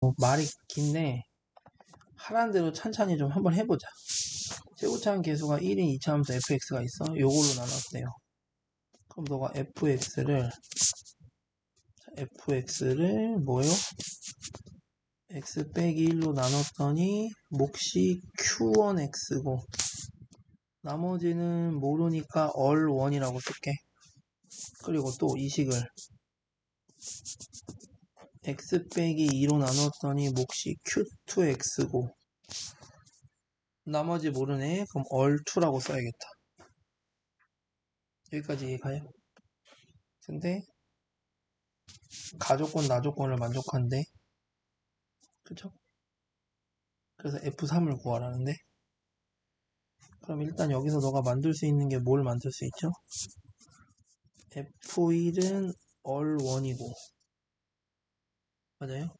뭐 말이 긴데 하라는 대로 찬찬히 좀 한번 해보자. 최고차항 계수가 1인 2차함수 fx가 있어. 요걸로 나눴대요. 그럼 너가 fx를 fx를 뭐요? x 빼기 1로 나눴더니 몫이 q1x고 나머지는 모르니까 all1이라고 쓸게. 그리고 또 이 식을 x 빼기 2로 나눴더니 몫이 q2x고 나머지 모르네. 그럼 all2라고 써야겠다. 여기까지 이해가요? 근데 가조건 나조건을 만족한데 그쵸? 그래서 F3을 구하라는데 그럼 일단 여기서 너가 만들 수 있는 게 뭘 만들 수 있죠? F1은 all1이고 맞아요?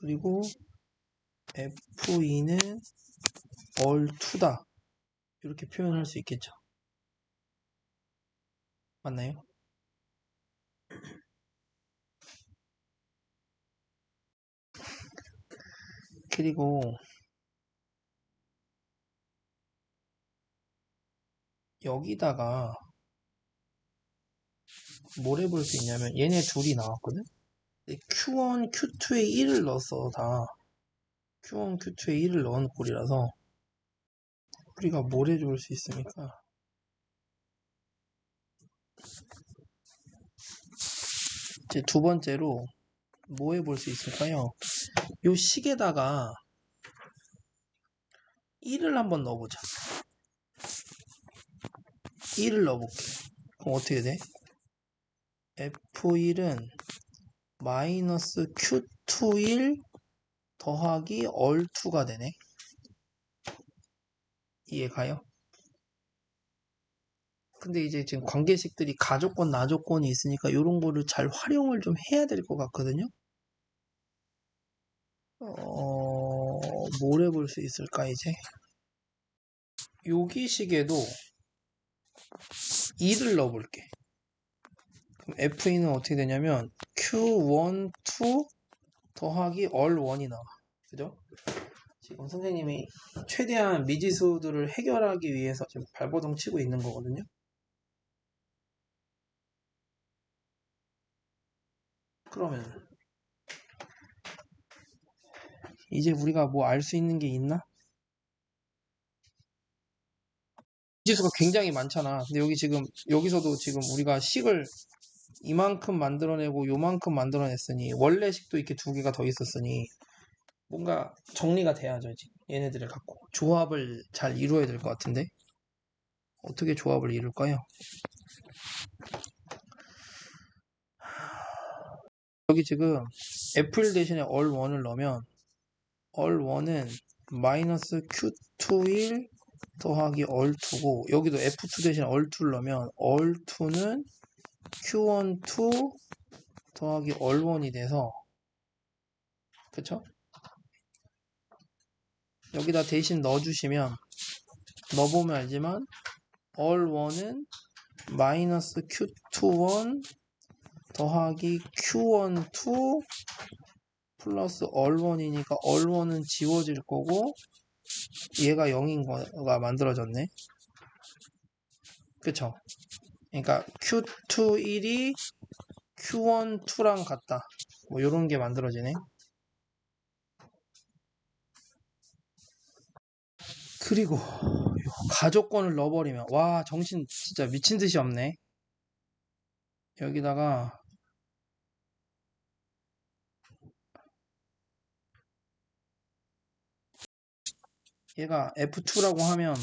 그리고 F2는 all2다 이렇게 표현할 수 있겠죠 맞나요? 그리고 여기다가 뭘 해볼 수 있냐면 얘네 둘이 나왔거든? Q1, Q2에 1을 넣었어 다 Q1, Q2에 1을 넣은 꼴이라서 우리가 뭘 해줄 수 있습니까? 이제 두 번째로 뭐 해볼 수 있을까요? 요 식에다가 1을 한번 넣어보자. 1을 넣어볼게. 그럼 어떻게 돼? F1은 마이너스 Q21 더하기 얼2가 되네. 이해가요? 근데 이제 지금 관계식들이 가조건, 나조건이 있으니까 이런 거를 잘 활용을 좀 해야 될 것 같거든요. 어, 뭘 해볼 수 있을까, 이제? 여기식에도 2를 넣어볼게. F는 어떻게 되냐면, Q1, 2 더하기 all1이 나와. 그죠? 지금 선생님이 최대한 미지수들을 해결하기 위해서 지금 발버둥 치고 있는 거거든요. 그러면 이제 우리가 뭐 알 수 있는 게 있나? 지수가 굉장히 많잖아. 근데 여기 지금 여기서도 지금 우리가 식을 이만큼 만들어내고 요만큼 만들어냈으니 원래 식도 이렇게 두 개가 더 있었으니 뭔가 정리가 돼야죠. 얘네들을 갖고 조합을 잘 이루어야 될 것 같은데 어떻게 조합을 이룰까요? 여기 지금 F1 대신에 all1을 넣으면 all1은 마이너스 q21 더하기 all2고 여기도 f2 대신 all2를 넣으면 all2는 q12 더하기 all1이 돼서 그쵸? 여기다 대신 넣어주시면 넣어보면 알지만 all1은 마이너스 q21 더하기 q12 플러스 all1이니까 all1은 지워질 거고 얘가 0인 거가 만들어졌네. 그쵸? 그러니까 q2 1이 q1 2랑 같다. 뭐 이런 게 만들어지네. 그리고 가족권을 넣어버리면 와 정신 진짜 미친 듯이 없네. 여기다가 얘가 F2라고 하면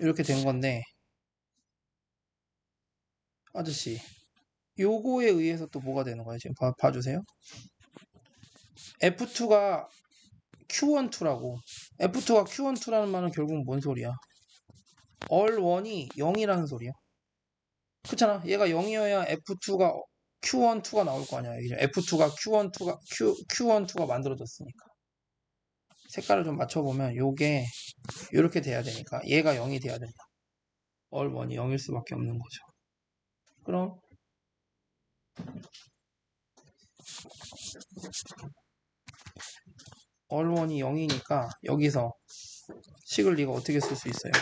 이렇게 된 건데 아저씨 요거에 의해서 또 뭐가 되는 거예요? 지금 봐, 봐주세요. F2가 Q12라고. F2가 Q12라는 말은 결국 뭔 소리야? all1이 0이라는 소리야. 그렇잖아. 얘가 0이어야 F2가 Q1, 2가 나올 거 아니야. F2가 Q1, 2가 Q, Q1, 2가 만들어졌으니까. 색깔을 좀 맞춰보면 요게 이렇게 돼야 되니까 얘가 0이 돼야 된다. all1이 0일 수밖에 없는 거죠. 그럼 얼원이 0이니까 여기서 식을 네가 어떻게 쓸 수 있어요?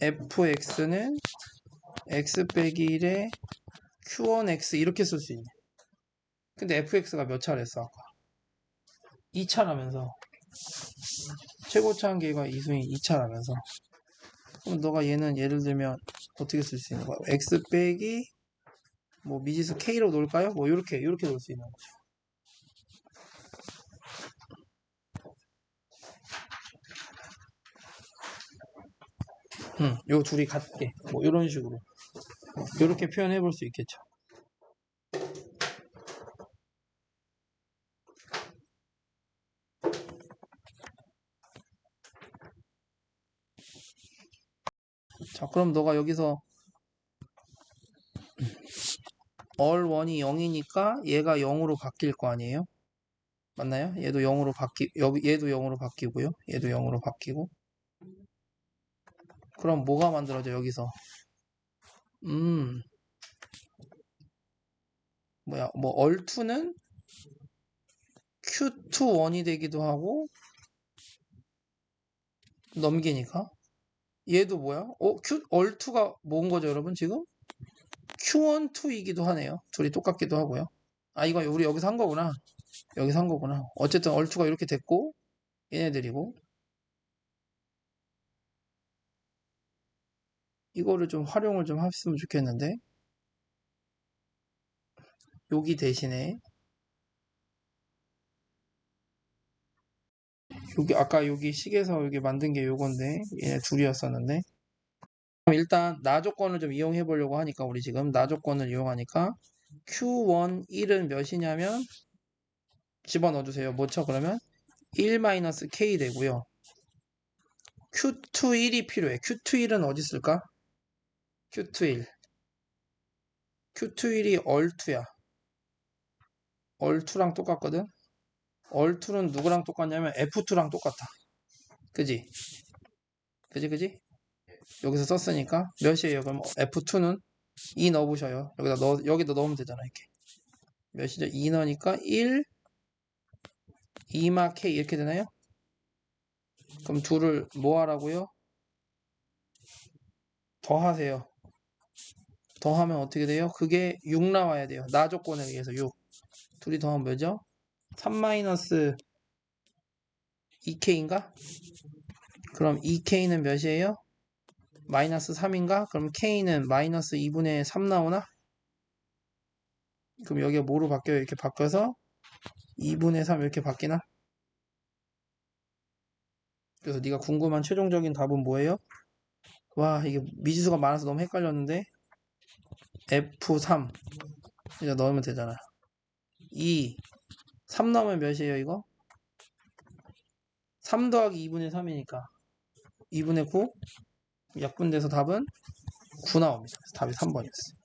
fx는 x 빼기 1에 q1x 이렇게 쓸 수 있네. 근데 fx가 몇 차례 써 아까? 2차라면서 최고차 한계가 이수인 2차라면서 그럼 너가 얘는 예를 들면 어떻게 쓸 수 있는 거야? x 빼기 뭐 미지수 k로 놓을까요? 뭐 이렇게 이렇게 놓을 수 있는 거죠. 음, 요 둘이 같게 뭐 이런 식으로 이렇게 표현해 볼 수 있겠죠. 자, 그럼 너가 여기서 1이 0이니까 얘가 0으로 바뀔 거 아니에요? 맞나요? 얘도 0으로 바뀌 얘도 0으로 바뀌고요. 얘도 0으로 바뀌고. 그럼 뭐가 만들어져 여기서? 음. 뭐야? 뭐 얼2는 q2 1이 되기도 하고 넘기니까 얘도 뭐야? 어, q 얼2가 뭔 거죠, 여러분? 지금? q1 2이기도 하네요. 둘이 똑같기도 하고요. 아, 이거 우리 여기서 한 거구나. 여기서 한 거구나. 어쨌든 얼2가 이렇게 됐고 얘네들이고 이거를 좀 활용을 좀 했으면 좋겠는데 여기 대신에 여기 아까 여기 식에서 여기 만든 게 요건데 얘네 둘이었었는데 일단 나 조건을 좀 이용해 보려고 하니까 우리 지금 나 조건을 이용하니까 q1 1은 몇이냐면 집어넣어 주세요. 뭐죠 그러면 1-k 되고요. q2 1이 필요해. q2 1은 어디 있을까? q2 1 q2 1이 얼2야. 얼2랑 똑같거든. 얼2는 누구랑 똑같냐면 F2랑 똑같아. 그지? 그지 그지? 여기서 썼으니까 몇이에요? 그럼 F2는 2 넣어보셔요. 여기다 넣어, 여기다 넣으면 되잖아. 이렇게. 몇이죠? 2 넣으니까 1, 2마 K 이렇게 되나요? 그럼 둘을 뭐 하라고요? 더하세요. 더하면 어떻게 돼요? 그게 6 나와야 돼요. 나 조건에 의해서 6. 둘이 더하면 뭐죠? 3 2K인가? 그럼 2K는 몇이에요? 마이너스 3인가? 그럼 K는 마이너스 2분의 3 나오나? 그럼 여기가 뭐로 바뀌어요? 이렇게 바뀌어서 2분의 3 이렇게 바뀌나? 그래서 네가 궁금한 최종적인 답은 뭐예요? 와 이게 미지수가 많아서 너무 헷갈렸는데 F3 이제 넣으면 되잖아 2 3 넣으면 몇이에요 이거? 3 더하기 2분의 3이니까 2분의 9 약분돼서 답은 9 나옵니다. 답이 3번이었어요.